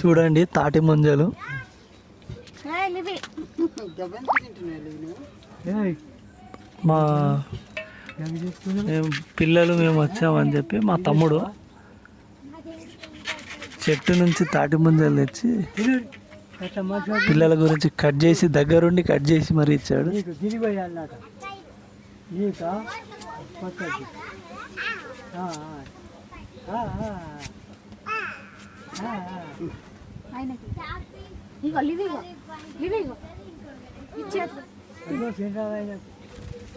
చూడండి తాటి ముంజలు. మా పిల్లలు మేము వచ్చామని చెప్పి మా తమ్ముడు చెట్టు నుంచి తాటి ముంజలు తెచ్చి పిల్లల గురించి కట్ చేసి దగ్గరుండి కట్ చేసి మరి ఇచ్చాడు. నీకు ఇగో లివిగో లివిగో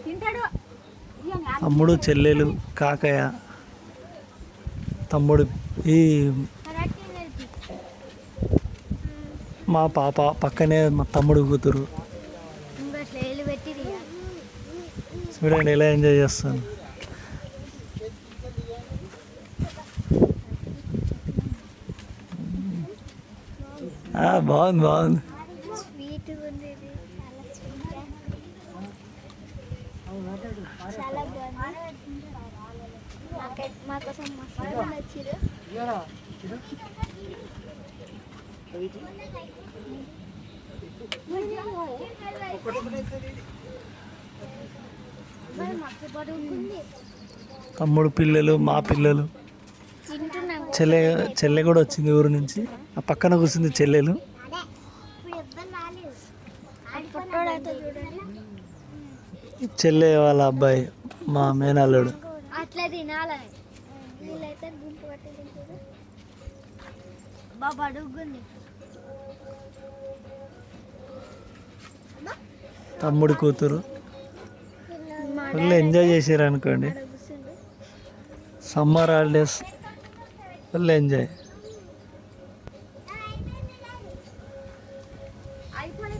తింటాడు. తమ్ముడు చెల్లెలు కాకయ్య తమ్ముడు ఈ. మా పాప పక్కనే మా తమ్ముడు కూతురు. చూడండి ఎలా ఎంజాయ్ చేస్తాను. మస్తు పడుకుంది తమ్ముడు పిల్లలు మా పిల్లలు. చెల్లె చెల్లె కూడా వచ్చింది ఊరు నుంచి. ఆ పక్కన కూర్చుంది చెల్లెలు. చెల్లె వాళ్ళ అబ్బాయి మా మేనల్లుడు. అట్లా తినాలని వీళ్ళైతే గుంపు కట్టి తింటారు బాబా అడుగుంది. తమ్ముడి కూతురు. ఫుల్ ఎంజాయ్ చేసారు అనుకోండి. Summer holidays full enjoy. ಐಫೋನೇ